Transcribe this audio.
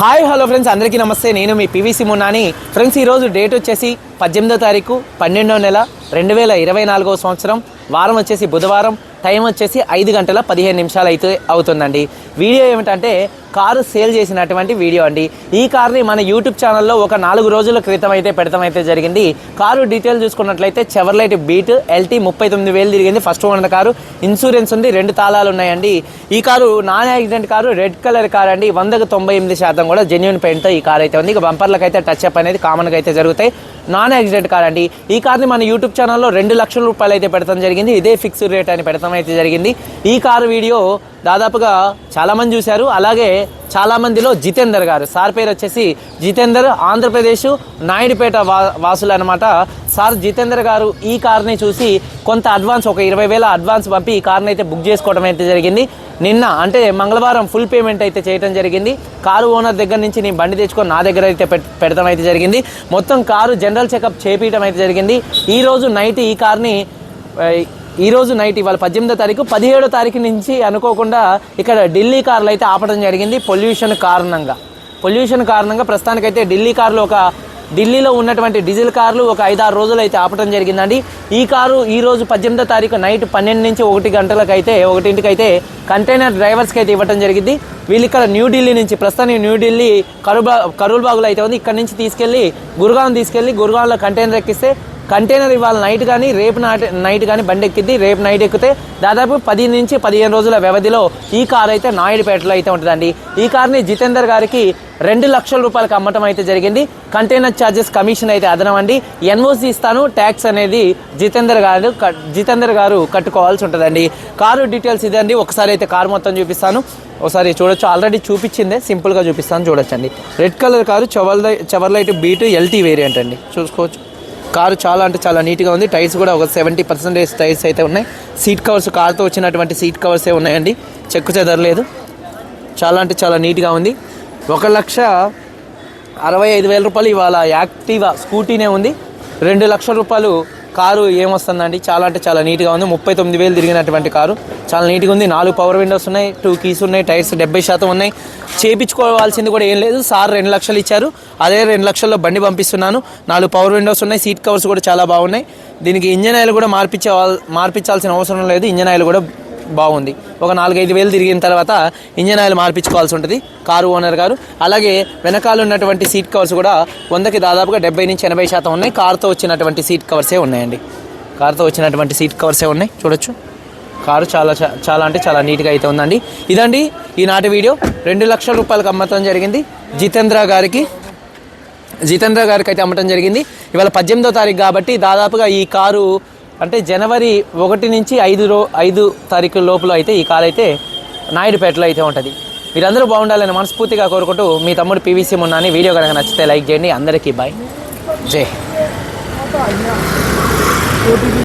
Hi hello friends. అందరికీ నమస్తే. నేను మీ పివిసి మున్నాని ఫ్రెండ్స్ ఈరోజు డేట్ వచ్చేసి పద్దెనిమిదో తారీఖు పన్నెండో నెల రెండు వేల ఇరవై నాలుగో సంవత్సరం. వారం వచ్చేసి బుధవారం టైం వచ్చేసి ఐదు గంటల పదిహేను నిమిషాలు అయితే అవుతుందండి. వీడియో ఏమిటంటే కారు సేల్ చేసినటువంటి వీడియో అండి. ఈ కార్ని మన యూట్యూబ్ ఛానల్లో ఒక నాలుగు రోజుల క్రితం అయితే పెడతాం అయితే జరిగింది. కారు డీటెయిల్ చూసుకున్నట్లయితే చెవర్లైట్ బీట్ ఎల్టీ ముప్పై తొమ్మిది వేలు తిరిగింది. ఫస్ట్ ఓనర్ కారు ఇన్సూరెన్స్ ఉంది రెండు తాళాలు ఉన్నాయండి. ఈ car non accident car red colour car అండి. వందకు తొంభై ఎనిమిది శాతం కూడా జెన్యున్ పెయింట్తో ఈ కార్ అయితే ఉంది. ఇక బంపర్లకు అయితే టచ్ అప్ అనేది కామన్గా అయితే జరుగుతాయి. నాన్ యాక్సిడెంట్ కార్ అండి. ఈ కార్ని మన యూట్యూబ్ ఛానల్లో రెండు లక్షల రూపాయలు అయితే పెడతాం జరిగింది. ఇదే ఫిక్స్డ్ రేట్ అని పెడతాం అయితే జరిగింది. ఈ కారు వీడియో దాదాపుగా చాలామంది చూశారు. అలాగే చాలామందిలో జితేందర్ గారు. సార్ పేరు వచ్చేసి జితేందర్ ఆంధ్రప్రదేశ్ నాయుడుపేట వా వాసులు అనమాట సార్ జితేందర్ గారు ఈ కార్ని చూసి కొంత అడ్వాన్స్ ఒక ఇరవై వేల అడ్వాన్స్ పంపి ఈ కార్ని అయితే బుక్ చేసుకోవడం అయితే జరిగింది. నిన్న అంటే మంగళవారం ఫుల్ పేమెంట్ అయితే చేయడం జరిగింది. కారు ఓనర్ దగ్గర నుంచి నేను బండి తెచ్చుకొని నా దగ్గర అయితే పెట్- పెడతాం అయితే జరిగింది. మొత్తం కారు జనరల్ చెకప్ చేపించడం అయితే జరిగింది. ఈరోజు నైట్ ఈ కార్ని ఈరోజు నైట్ ఇవాళ పద్దెనిమిదో తారీఖు పదిహేడో తారీఖు నుంచి అనుకోకుండా ఇక్కడ ఢిల్లీ కార్లు అయితే ఆపడం జరిగింది. పొల్యూషన్ కారణంగా. పొల్యూషన్ కారణంగా ప్రస్తుతానికైతే ఢిల్లీ కార్లు ఒక ఢిల్లీలో ఉన్నటువంటి డీజిల్ కార్లు ఒక ఐదారు రోజులు అయితే ఆపడం జరిగిందండి. ఈ కారు ఈ రోజు పద్దెనిమిదో తారీఖు నైట్ పన్నెండు నుంచి ఒకటి గంటలకు అయితే ఒకటింటికి అయితే కంటైనర్ డ్రైవర్స్కి అయితే ఇవ్వడం జరిగింది. వీళ్ళు ఇక్కడ న్యూఢిల్లీ నుంచి ప్రస్తుతానికి న్యూఢిల్లీ కరుబా కరూల్బాగులో అయితే ఉంది. ఇక్కడ నుంచి తీసుకెళ్ళి గురుగాం తీసుకెళ్ళి గురుగాంలో కంటైనర్ ఎక్కిస్తే కంటైనర్ ఇవాళ నైట్ కానీ రేపు నాటి నైట్ కానీ బండి ఎక్కిద్ది. రేపు నైట్ ఎక్కితే దాదాపు పది నుంచి పదిహేను రోజుల వ్యవధిలో ఈ కార్ అయితే నాయుడుపేటలో అయితే ఉంటుందండి. ఈ కార్ని జితేందర్ గారికి రెండు లక్షల రూపాయలకు అమ్మటం అయితే జరిగింది. కంటైనర్ ఛార్జెస్ కమిషన్ అయితే అదనం అండి ఎన్ఓసి ఇస్తాను. ట్యాక్స్ అనేది జితేందర్ గారు జితేందర్ గారు కట్టుకోవాల్సి ఉంటుందండి. కారు డీటెయిల్స్ ఇదండి ఒకసారి అయితే కారు మొత్తం చూపిస్తాను. ఒకసారి చూడొచ్చు. ఆల్రెడీ చూపించిందే. సింపుల్గా చూపిస్తాను. చూడొచ్చండి. Red colour car చవర్ చవర్ light Beat LT variant అండి. చూసుకోవచ్చు. కారు చాలా అంటే చాలా నీట్గా ఉంది. టైర్స్ కూడా ఒక సెవెంటీ పర్సెంటేజ్ టైర్స్ అయితే ఉన్నాయి. సీట్ కవర్స్ కార్తో వచ్చినటువంటి సీట్ కవర్సే ఉన్నాయండి. చెక్కు చెదరలేదు. చాలా అంటే చాలా నీట్గా ఉంది. ఒక లక్ష అరవై ఐదు వేల రూపాయలు ఇవాళ యాక్టివా స్కూటీనే ఉంది. రెండు లక్షల రూపాయలు కారు ఏమొస్తుందండి? చాలా అంటే చాలా నీట్గా ఉంది. ముప్పై తొమ్మిది వేలు తిరిగినటువంటి కారు. చాలా నీట్గా ఉంది. నాలుగు పవర్ విండోస్ ఉన్నాయి టూ కీస్ ఉన్నాయి టైర్స్ డెబ్బై శాతం ఉన్నాయి. చేపించుకోవాల్సింది కూడా ఏం లేదు. సార్ రెండు లక్షలు ఇచ్చారు. అదే రెండు లక్షల్లో బండి పంపిస్తున్నాను. నాలుగు పవర్ విండోస్ ఉన్నాయి. సీట్ కవర్స్ కూడా చాలా బాగున్నాయి. దీనికి ఇంజన్ ఆయిల్ కూడా మార్పించే మార్పించాల్సిన అవసరం లేదు. ఇంజన్ ఆయిల్ కూడా బాగుంది. ఒక నాలుగైదు వేలు తిరిగిన తర్వాత ఇంజన్ ఆయిల్ మార్పించుకోవాల్సి ఉంటుంది. కారు ఓనర్ గారు. అలాగే వెనకాల ఉన్నటువంటి సీట్ కవర్స్ కూడా వందకి దాదాపుగా డెబ్బై నుంచి ఎనభై శాతం ఉన్నాయి. కారుతో వచ్చినటువంటి సీట్ కవర్సే ఉన్నాయండి. కారుతో వచ్చినటువంటి సీట్ కవర్సే ఉన్నాయి. చూడొచ్చు. కారు చాలా చాలా అంటే చాలా నీట్గా అయితే ఉందండి. ఇదండి ఈనాటి వీడియో. రెండు లక్షల రూపాయలకు అమ్మటం జరిగింది. జితేంద్ర గారికి. జితేంద్ర గారికి అయితే అమ్మటం జరిగింది. ఇవాళ పద్దెనిమిదో తారీఖు కాబట్టి దాదాపుగా ఈ కారు అంటే జనవరి ఒకటి నుంచి ఐదు రో ఐదు తారీఖు లోపల అయితే ఈ కాల్ అయితే నాయుడుపేటలో అయితే ఉంటుంది. మీరందరూ బాగుండాలని మనస్ఫూర్తిగా కోరుకుంటూ మీ తమ్ముడు పీవీసీ మున్నాని వీడియో కనుక నచ్చితే లైక్ చేయండి. అందరికీ బాయ్. జై